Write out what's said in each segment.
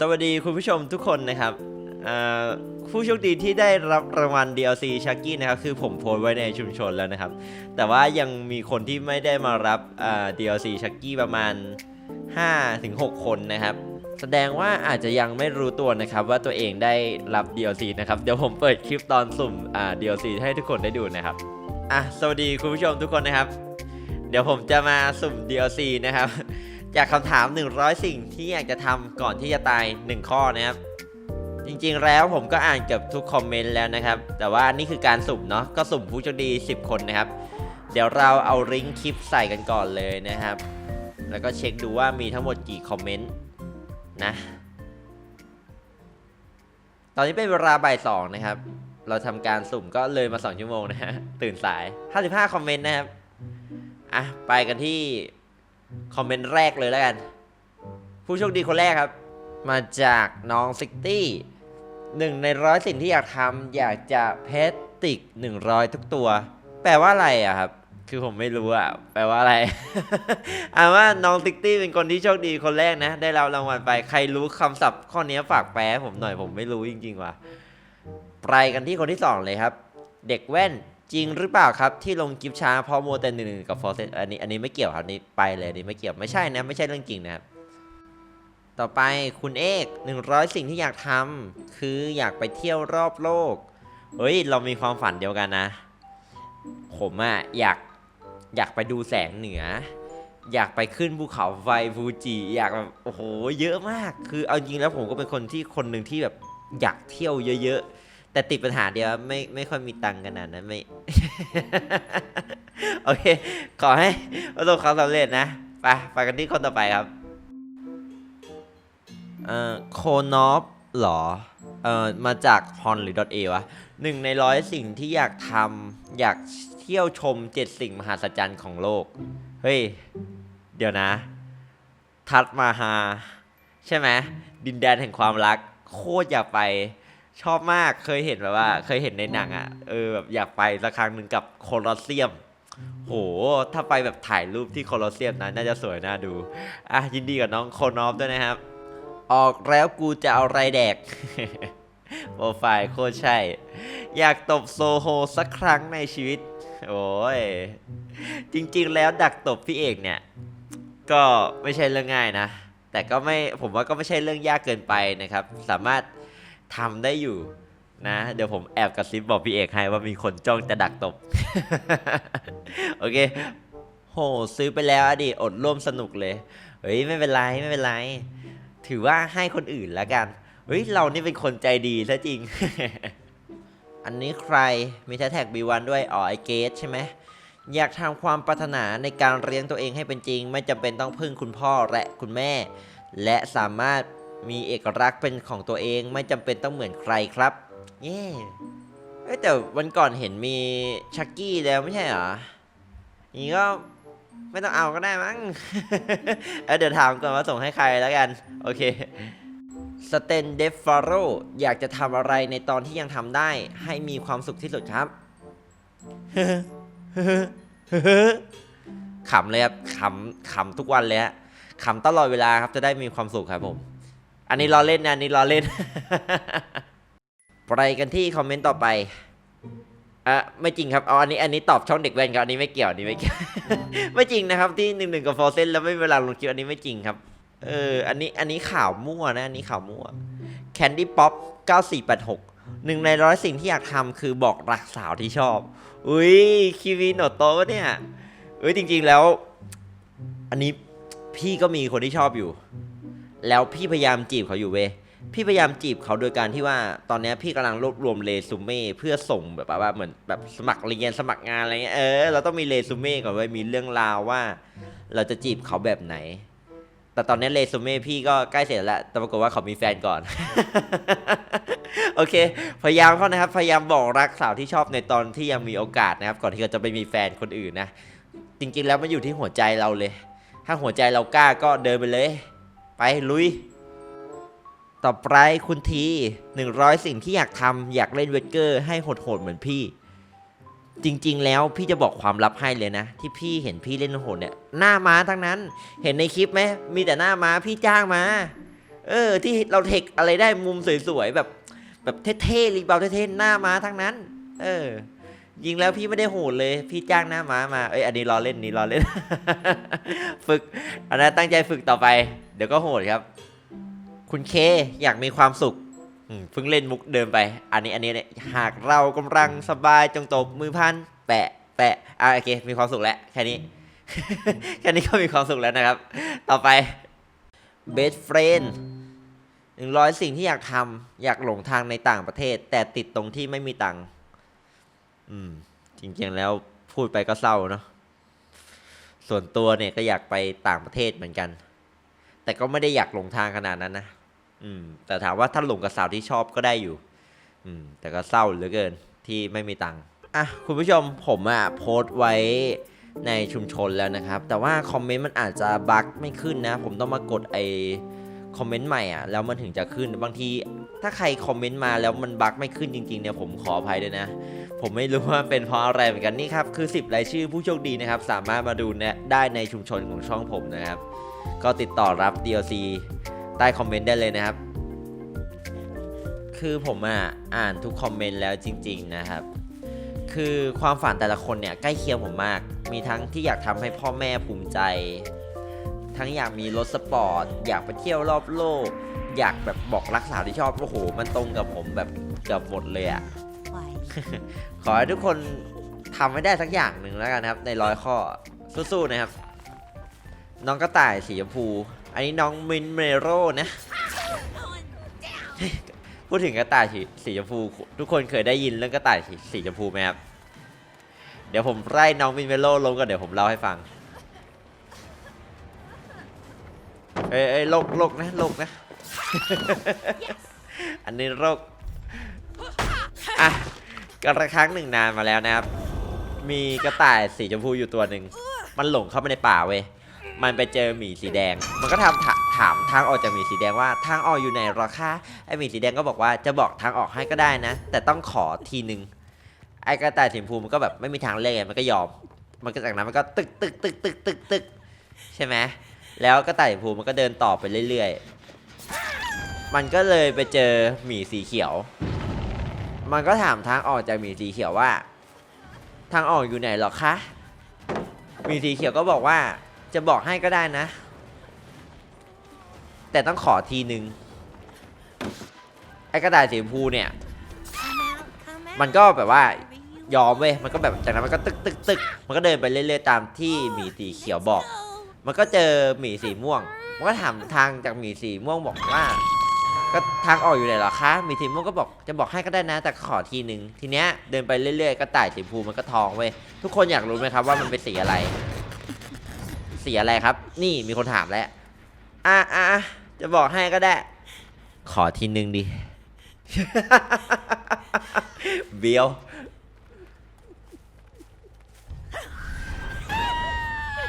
สวัสดีคุณผู้ชมทุกคนนะครับผู้โชคดีที่ได้รับรางวัล DLC ชักกี้นะครับคือผมโพสไว้ในชุมชนแล้วนะครับ แต่ว่ายังมีคนที่ไม่ได้มารับ DLC ชักกี้ประมาณ 5-6 คนนะครับ แสดงว่าอาจจะยังไม่รู้ตัวนะครับ ว่าตัวเองได้รับ DLC นะครับ เดี๋ยวผมเปิดคลิปตอนสุ่ม DLC ให้ทุกคนได้ดูนะครับอะสวัสดีคุณผู้ชมทุกคนนะครับ เดี๋ยวผมจะมาสุ่ม DLC นะครับ จากคำถาม 100 สิ่งที่อยากจะทำก่อนที่จะตาย 1 ข้อนะครับ จริงๆแล้วผมก็อ่านเกือบทุกคอมเมนต์แล้วนะครับ แต่ว่านี่คือการสุ่มเนาะก็สุ่มผู้โชคดี 10 คนนะครับ เดี๋ยวเราเอาลิงก์คลิปใส่กันก่อนเลยนะครับ แล้วก็เช็คดูว่ามีทั้งหมดกี่คอมเมนต์นะ ตอนนี้เป็นเวลาบ่ายสองนะครับ เราทำการสุ่มก็เลยมา 2 ชั่วโมงนะฮะตื่นสาย 55 คอมเมนต์นะครับ อะไปกันที่ คอมเมนต์แรกเลยแล้วกัน ผู้โชคดีคนแรกครับ มาจากน้องซิกตี้หนึ่งในร้อยสิ่งที่อยากทำอยากจะเพชรติกหนึ่งร้อยทุกตัว แปลว่าอะไรอะครับ คือผมไม่รู้อะแปลว่าอะไรอ่าว่าน้องซิกตี้เป็นคนที่โชคดีคนแรกนะ ได้รับรางวัลไปใครรู้คำศัพท์ข้อนี้ฝากแปลผมหน่อยผมไม่รู้จริงๆว่ะไปกันที่คนที่สองเลยครับ เด็กแว่น จริงหรือเปล่าครับที่ลงกิฟช้าเพราะโมวแต่หนึ่งกับฟอร์เซตอันนี้อันนี้ไม่เกี่ยวครับนี้ไปเลยนี้ไม่เกี่ยวไม่ใช่นะไม่ใช่เรื่องจริงนะครับต่อไปคุณเอก100 สิ่งที่อยากทำคืออยากไปเที่ยวรอบโลกเฮ้ยเรามีความฝันเดียวกันนะ ผมอะอยากอยากไปดูแสงเหนือ อยากไปขึ้นภูเขาไฟฟูจิอยากแบบโอ้โหเยอะมาก คือเอาจริงแล้วผมก็เป็นคนที่คนหนึ่งที่แบบอยากเที่ยวเยอะๆ แต่ติดปัญหาเดียวไม่ไม่ค่อยมีตังค์ขนนั้นไม่ โอเค ขอให้ประสบความสำเร็จนะ ไปไปกันที่คนต่อไปครับ เอ่อโคนอฟหรอ เอ่อ มาจากฮอนหรือ .a วะหนึ่งในร้อยสิ่งที่อยากทำอยากเที่ยวชมเจ็ดสิ่งมหัศจรรย์ของโลก เฮ้ย เดี๋ยวนะ ทัดมาฮา ใช่ไหม ดินแดนแห่งความรัก โคตรอยากไป ชอบมากเคยเห็นแบบว่า เคยเห็นในหนังอะเออแบบอยากไปสักครั้งหนึ่งกับโคลอสเซียม โห ถ้าไปแบบถ่ายรูปที่โคลอสเซียมนะน่าจะสวยน่าดู อะยินดีกับน้องโคนอฟด้วยนะครับ ออกแล้วกูจะเอาไรแดก โปรไฟล์โคตรใช่ อยากตบโซโฮสักครั้งในชีวิต โอ้ย จริงๆแล้วดักตบพี่เอกเนี่ย ก็ไม่ใช่เรื่องง่ายนะ แต่ก็ไม่ผมว่าก็ไม่ใช่เรื่องยากเกินไปนะครับ สามารถ ทำได้อยู่นะ เดี๋ยวผมแอบกระซิบบอกพี่เอกให้ว่ามีคนจ้องจะดักตบ โอเค โห ซื้อไปแล้วอะดิอดร่วมสนุกเลย เฮ้ย ไม่เป็นไร ไม่เป็นไร ถือว่าให้คนอื่นแล้วกัน เฮ้ย เรานี่เป็นคนใจดีซะจริง อันนี้ใครมีแท็กบีวันด้วย อ๋อไอเกสใช่ไหมอยากทำความปรารถนาในการเลี้ยงตัวเองให้เป็นจริง ไม่จำเป็นต้องพึ่งคุณพ่อและคุณแม่ และสามารถ มีเอกลักษณ์เป็นของตัวเองไม่จำเป็นต้องเหมือนใครครับเย่เอ้ยแต่วันก่อนเห็นมีชักกี้แล้วไม่ใช่เหรอนี่ก็ไม่ต้องเอาก็ได้มั้งเอ้ยเดี๋ยวถามก่อนว่าส่งให้ใครแล้วกัน โอเค สเตนเดฟฟาโรอยากจะทำอะไรในตอนที่ยังทำได้ ให้มีความสุขที่สุดครับขำเลยครับขำขำทุกวันเลยฮะขำตลอดเวลาครับจะได้มีความสุขครับผม อันนี้ล้อเล่นนะอันนี้ล้อเล่น ไปกันที่คอมเมนต์ต่อไปอะไม่จริงครับเอาอันนี้อันนี้ตอบช่องเด็กแว่นครับอันนี้ไม่เกี่ยวอันนี้ไม่เกี่ยว ไม่จริงนะครับที่หนึ่งหนึ่งกับฟอร์เซนแล้วไม่เวลาลงคลิปอันนี้ไม่จริงครับเอออันนี้อันนี้ข่าวมั่วนะอันนี้ข่าวมั่ว Candy Pop 9486หนึ่งในร้อยสิ่งที่อยากทำคือบอกรักสาวที่ชอบ อุ้ยคิวีโนโตะเนี่ยเอ้ยจริงๆแล้ว อันนี้พี่ก็มีคนที่ชอบอยู่ แล้วพี่พยายามจีบเขาอยู่เว้ยพี่พยายามจีบเขาโดยการที่ว่าตอนนี้พี่กำลังรวบรวมเรซูเม่เพื่อส่งแบบว่าเหมือนแบบสมัครเรียนสมัครงานอะไรเงี้ยเออเราต้องมีเรซูเม่ก่อนไว้มีเรื่องราวว่า เราจะจีบเขาแบบไหน แต่ตอนนี้เรซูเม่พี่ก็ใกล้เสร็จแล้ว แต่ปรากฏว่าเขามีแฟนก่อน โอเค พยายามเขานะครับ พยายามบอกรักสาวที่ชอบในตอนที่ยังมีโอกาสนะครับ ก่อนที่เขาจะไปมีแฟนคนอื่นนะจริง ๆ แล้วมันอยู่ที่หัวใจเราเลย ถ้าหัวใจเรากล้าก็เดินไปเลย ไปลุย ต่อไปคุณที 100 สิ่งที่อยากทำอยากเล่นเวทเกอร์ให้โหดๆเหมือนพี่ จริงๆ แล้วพี่จะบอกความลับให้เลยนะ ที่พี่เห็นพี่เล่นโหดเนี่ยหน้าม้าทั้งนั้น เห็นในคลิปไหมมีแต่หน้าม้าพี่จ้างมา เออ ที่เราเทคอะไรได้มุมสวยๆแบบ แบบเท่ๆรีบาวเท่ๆหน้าม้าทั้งนั้น เออ ยิงแล้วพี่ไม่ได้โหดเลย พี่จ้างหน้าม้ามา เอ้ยอันนี้รอเล่นนี่รอเล่น ฝึกอันนั้นตั้งใจฝึกต่อไป เดี๋ยวก็โหดครับ คุณเคอยากมีความสุขเพิ่งเล่นมุกเดิมไป อันนี้อันนี้เนี่ยหากเรากำลังสบายจงตบมือพันแปะ แปะอะโอเค มีความสุขแล้วแค่นี้แค่นี้ก็มีความสุขแล้วนะครับ ต่อไป best friend หนึ่งร้อยสิ่งที่อยากทำอยากหลงทางในต่างประเทศ แต่ติดตรงที่ไม่มีตังค์ อืม จริงๆแล้วพูดไปก็เศร้าเนาะส่วนตัวเนี่ยก็อยากไปต่างประเทศเหมือนกัน แต่ก็ไม่ได้อยากหลงทางขนาดนั้นนะอืม แต่ถามว่าถ้าหลงกับสาวที่ชอบก็ได้อยู่ อืม แต่ก็เศร้าเหลือเกินที่ไม่มีตังค์อะคุณผู้ชมผมอะโพสต์ไว้ในชุมชนแล้วนะครับ แต่ว่าคอมเมนต์มันอาจจะบั๊กไม่ขึ้นนะ ผมต้องมากดไอคอมเมนต์ใหม่อะแล้วมันถึงจะขึ้นบางที ถ้าใครคอมเมนต์มาแล้วมันบั๊กไม่ขึ้นจริงๆเนี่ยผมขออภัยด้วยนะ ผมไม่รู้ว่าเป็นเพราะอะไรเหมือนกันนี่ครับคือ 10 รายชื่อผู้โชคดีนะครับ สามารถมาดูเนี่ยได้ในชุมชนของช่องผมนะครับ ก็ติดต่อรับ DLC ใต้คอมเมนต์ได้เลยนะครับ คือผมอะอ่านทุกคอมเมนต์แล้วจริง ๆนะครับ คือความฝันแต่ละคนเนี่ยใกล้เคียงผมมาก มีทั้งที่อยากทำให้พ่อแม่ภูมิใจ ทั้งอยากมีรถสปอร์ต อยากไปเที่ยวรอบโลก อยากแบบบอกรักสาวที่ชอบ โอ้โห มันตรงกับผมแบบเกือบหมดเลยอะ่ะ ขอให้ทุกคนทำให้ได้สักอย่างหนึ่งแล้วกันนะครับ ในร้อยข้อสู้ๆนะครับ น้องกระต่ายสีชมพู อันนี้น้องมินเมโรนะ พูดถึงกระต่ายสีสีชมพู ทุกคนเคยได้ยินเรื่องกระต่ายสีสีชมพูไหมครับ เดี๋ยวผมไล่น้องมินเมโรลงก่อนเดี๋ยวผมเล่าให้ฟังเอ้ยเอ้ยโลกโลกนะโลกนะ อันนี้โรคอะ กระครั้งหนึ่งนานมาแล้วนะครับ มีกระต่ายสีชมพูอยู่ตัวหนึ่ง มันหลงเข้าไปในป่าเว้ย มันไปเจอหมีสีแดง มันก็ทำถาถามทางออกจากหมีสีแดงว่าทางออกอยู่ไหนหรอคะไอหมีสีแดงก็บอกว่าจะบอกทางออกให้ก็ได้นะ แต่ต้องขอทีนึง ไอกระต่ายสีชมพูมันก็แบบไม่มีทางเลือกไงมันก็ยอม มันก็จากนั้นมันก็ตึกตึกตึกตึกตึกตึกใช่ไหมแล้วกระต่ายสีชมพูมันก็เดินต่อไปเรื่อยๆ มันก็เลยไปเจอหมีสีเขียว มันก็ถามทางออกจากหมีสีเขียวว่า ทางออกอยู่ไหนหรอคะหมีสีเขียวก็บอกว่าจะบอกให้ก็ได้นะ แต่ต้องขอทีนึงไอ้กระต่ายสีชมพูเนี่ย มันก็แบบว่ายอมเว้ย มันก็แบบจากนั้นมันก็ตึกตึกตึกมันก็เดินไปเรื่อยๆตามที่หมีสีเขียวบอก มันก็เจอหมีสีม่วง มันก็ถามทางจากหมีสีม่วงบอกว่า ก็ทางออกอยู่ไหนเหรอคะมีสีม่วงก็บอกจะบอกให้ก็ได้นะ แต่ขอทีหนึ่งทีเนี้ยเดินไปเรื่อยๆ ก็ต่ายสีชมพูมันก็ทองเว้ย ทุกคนอยากรู้ไหมครับว่ามันเป็นสีอะไร สีอะไรครับ นี่มีคนถามแล้ว อะอะอะจะบอกให้ก็ได้ ขอทีหนึ่งดิ เบียว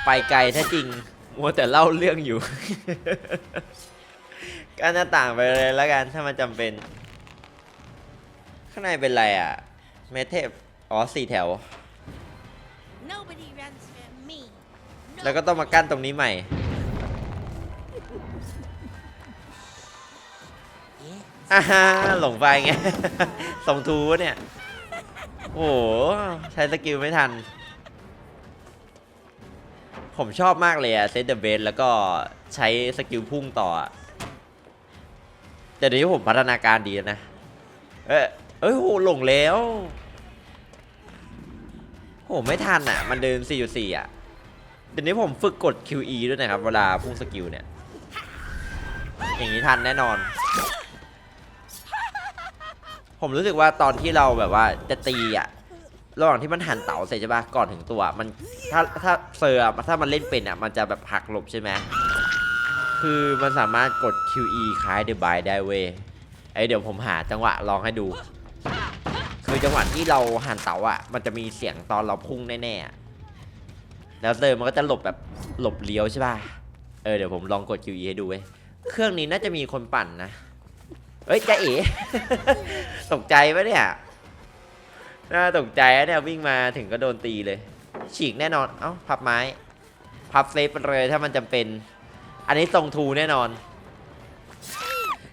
ไปไกลถ้าจริง มัวแต่เล่าเรื่องอยู่ การหน้าต่างไปเลยแล้วกันถ้ามันจำเป็น ข้างในเป็นไรอะ เมเทปอ๋อสี่แถว Nobody runs from me. แล้วก็ต้องมากั้นตรงนี้ใหม่ อ่าฮะหลงไปไงส่งทูวะเนี่ย โอ้โห ใช้สกิลไม่ทัน ผมชอบมากเลยอะเซตเดอะเบสแล้วก็ใช้สกิลพุ่งต่ออะ แต่เดี๋ยวนี้ผมพัฒนาการดีแล้วนะ เอ้ยเอ้ยโหหลงแล้วโหไม่ทันอะ มันเดิน 4.4 อะเดี๋ยวนี้ผมฝึกกด QE ด้วยนะครับ เวลาพุ่งสกิลเนี่ย อย่างนี้ทันแน่นอน ผมรู้สึกว่าตอนที่เราแบบว่าจะตีอะระหว่างที่มันหันเต๋าเสร็จใช่ปะก่อนถึงตัว มันถ้าถ้าเซอร์ถ้ามันเล่นเป็นอะ มันจะแบบหักหลบใช่ไหม คือมันสามารถกด QE คล้ายเดบายได้เว้ยไอเดี๋ยวผมหาจังหวะลองให้ดู คือจังหวะที่เราหันเต๋าอะ มันจะมีเสียงตอนเราพุ่งแน่ๆ แล้วเซอร์มันก็จะหลบแบบหลบเลี้ยวใช่ป่ะ เออเดี๋ยวผมลองกด QE ให้ดูเว้ย เครื่องนี้น่าจะมีคนปั่นนะ เอ้ยจะเอ๋ ตกใจปะเนี่ย น่าตกใจนะเนี่ยวิ่งมาถึงก็โดนตีเลย ฉีกแน่นอน เอ้าพับไม้ พับเซฟไปเลยถ้ามันจำเป็น อันนี้ทรงทูแน่นอน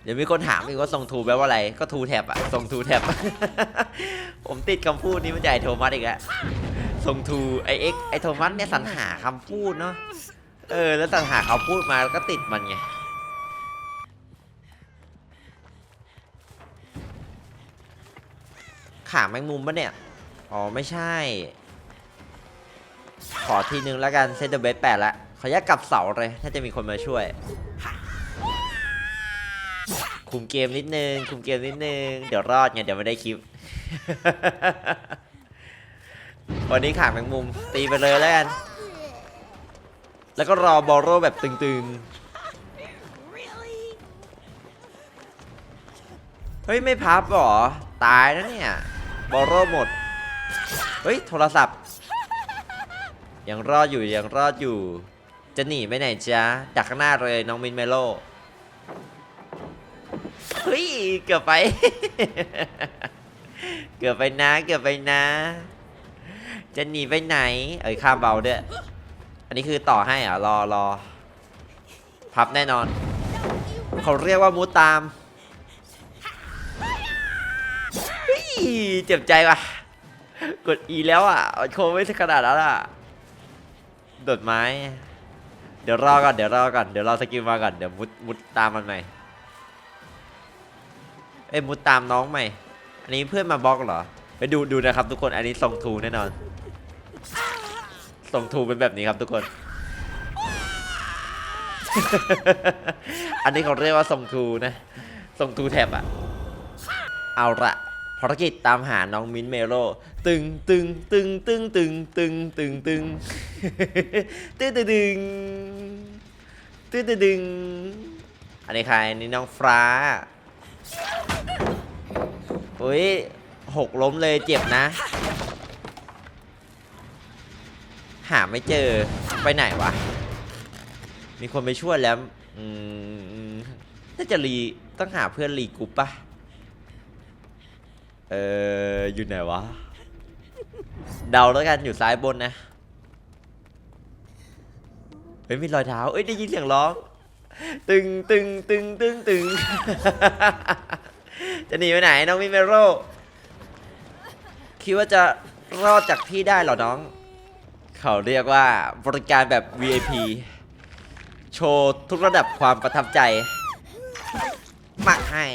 เดี๋ยวมีคนถามอีกว่าทรงทูแปลว่าอะไร ก็ทูแท็บอะทรงทูแท็บ ผมติดคำพูดนี้มาจากไอโทมัสอีกแล้วทรงทูไอเอ็กไอโทมัสเนี่ยสรรหาคำพูดเนาะ เออ แล้วสรรหาคำพูดมาแล้วก็ติดมันไงขาแมงมุมปะเนี่ย อ๋อ ไม่ใช่ ขอทีนึงแล้วกันเซนเตอร์เบสแปดละ ขออนุญากลับเสาเลย ถ้าจะมีคนมาช่วย คุมเกมนิดนึง คุมเกมนิดนึง เดี๋ยวรอดไงเดี๋ยวไม่ได้คลิป วันนี้ขาแมงมุม ตีไปเลยแล้วกัน แล้วก็รอบอลโรแบบตึงๆ เฮ้ย ไม่พับหรอ ตายนะเนี่ย บอลโรหมด เฮ้ย โทรศัพท์ยังรอดอยู่ยังรอดอยู่ จะหนีไปไหนจ๊ะดักข้างหน้าเลยน้องมินเมโลเฮ้ยเกือบไป เกือบไปนะเกือบไปนะ จะหนีไปไหน เอ้ยข้ามเบาด้วย อันนี้คือต่อให้อะรอรอพับแน่นอน เขาเรียกว่ามูตามเฮ้ยเจ็บใจว่ะ กด E แล้วอะโคไม่ใช่ขนาดนั้นอะ โดดไม้ เดี๋ยวรอก่อนเดี๋ยวรอก่อนเดี๋ยวรอสกิลมาก่อนเดี๋ยวมุดมุดตามมันใหม่เอ้ยมุดตามน้องใหม่ อันนี้เพื่อนมาบล็อกเหรอ ไปดูดูนะครับทุกคนอันนี้ทรงทูแน่นอนทรงทูเป็นแบบนี้ครับทุกคน อันนี้เขาเรียกว่าทรงทูนะทรงทูแท็บอะเอาละ ภารกิจตามหาน้องมิ้นเมโลตึงตึงตึงตึงตึงตึงตึงตึงตึงตึงตึงตึงตึงตึงอันนี้ใครอันนี้น้องฟ้าอุ้ยหกล้มเลยเจ็บนะ หาไม่เจอไปไหนวะ มีคนไปช่วยแล้ว อืมน่าจะรีต้องหาเพื่อนรีกรุ๊ปปะ เอออยู่ไหนวะ เดาแล้วกันอยู่ซ้ายบนนะ เฮ้ยมีรอยเท้า เอ้ยได้ยินเสียงร้อง ตึงตึงตึงตึงตึง จะหนีไปไหนน้องมิเมโรคิดว่าจะรอดจากพี่ได้เหรอน้อง เขาเรียกว่าบริการแบบ VIP โชว์ทุกระดับความประทับใจ มักให้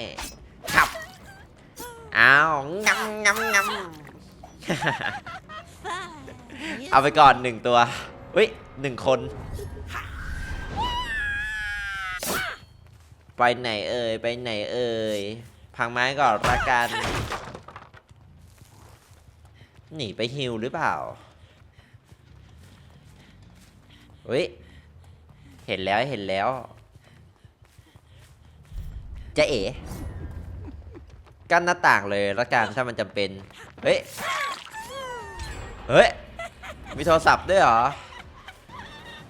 ขับ อ้าวงำงำงำ Fine. เอาไปก่อนหนึ่งตัวเฮ้ยหนึ่งคน ไปไหนเอ่ย ไปไหนเอ่ย พังไม้ก่อนละกัน หนีไปฮิวหรือเปล่าเฮ้ย เห็นแล้วเห็นแล้วจะเอ๋ กั้นหน้าต่างเลยละกันถ้ามันจำเป็น เฮ้ย เฮ้ย มีโทรศัพท์ด้วยเหรอ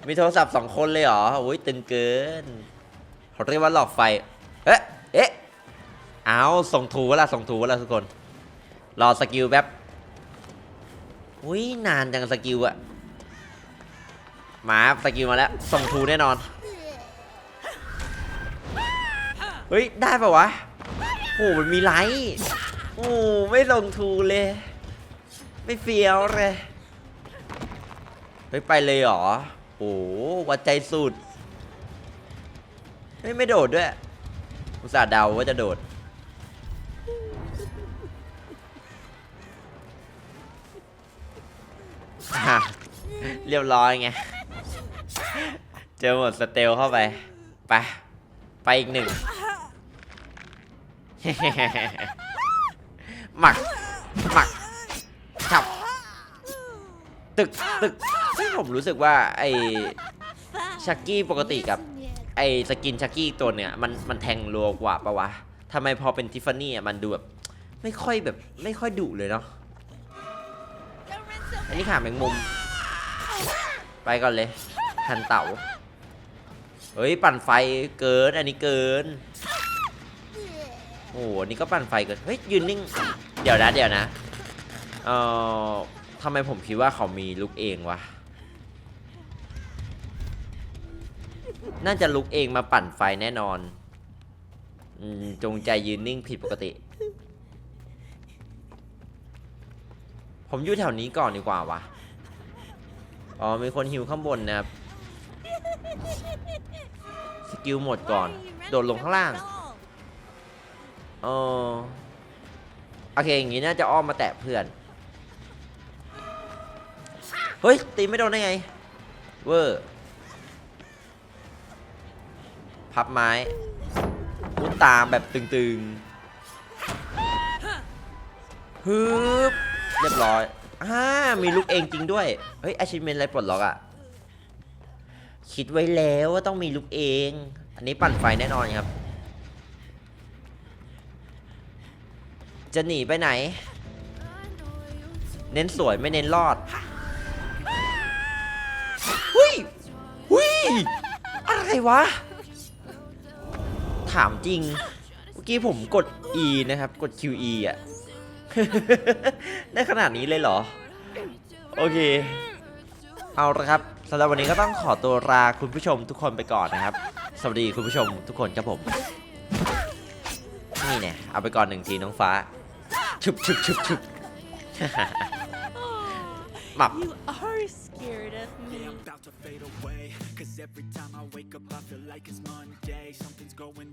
มีโทรศัพท์สองคนเลยเหรอโอ้ยตึงเกินเขาเรียกว่าหลอกไฟ เอ๊ะ เอ๊ะ เอาส่งถูวะล่ะส่งถูวะล่ะทุกคน รอสกิลแป๊บอุ้ยนานจังสกิลอะมาสกิลมาแล้ว ส่งทูแน่นอน เฮ้ย ได้ปะวะ โอ้มันมีไลท์โอ้ไม่ลงทูเลย ไม่เฟี้ยวเลยเฮ้ยไปเลยเหรอ โอ้วัดใจสุดเฮ้ยไม่โดดด้วย อุตส่าห์เดาว่าจะโดด เรียบร้อยไง เจอหมดสเตลเข้าไป ไป ไปอีกหนึ่ง หมักหมักขับ ตึกตึกเฮ้ยผมรู้สึกว่าไอชักกี้ปกติกับ ไอสกินชักกี้ตัวเนี้ยมันมันแทงรัวกว่าปะวะทำไมพอเป็นทิฟฟานี่อะมันดูแบบไม่ค่อยแบบไม่ค่อยดุเลยเนาะอันนี้ขาแมงมุม ไปก่อนเลยหันเต่าเฮ้ย ปั่นไฟเกิน อันนี้เกิน โอ้โหนนี้ก็ปั่นไฟเกินเฮ้ยยืนนิ่ง เดี๋ยวนะเดี๋ยวนะ เอ่อทำไมผมคิดว่าเขามีลุกเองวะ น่าจะลุกเองมาปั่นไฟแน่นอนอืมจงใจยืนนิ่งผิดปกติ ผมอยู่แถวนี้ก่อนดีกว่าวะ อ๋อ มีคนหิวข้างบนนะครับ สกิลหมดก่อน โดดลงข้างล่าง เออโอเคอย่างงี้น่าจะอ้อมมาแตะเพื่อน เฮ้ย ตีไม่โดนได้ไง เวอร์พับไม้มุดตามแบบตึงๆฮึบเรียบร้อยอ่ามีลูกเองจริงด้วย เฮ้ย achievement อะไรปลดล็อกอะคิดไว้แล้วว่าต้องมีลูกเอง อันนี้ปั่นไฟแน่นอนครับ จะหนีไปไหน เน้นสวยไม่เน้นรอดหุยหุยอะไรวะ ถามจริง เมื่อกี้ผมกด E นะครับ กด QE อะ ได้ขนาดนี้เลยเหรอ โอเค เอาละครับสำหรับวันนี้ก็ต้องขอตัวลาคุณผู้ชมทุกคนไปก่อนนะครับ สวัสดีคุณผู้ชมทุกคนครับผม นี่เนี่ย เอาไปก่อนหนึ่งทีน้องฟ้า ชุบชุบชุบชุบ หมับ You are scared of me. I'm about to fade away Cause every time I wake up I feel like it's Monday Something's going wrong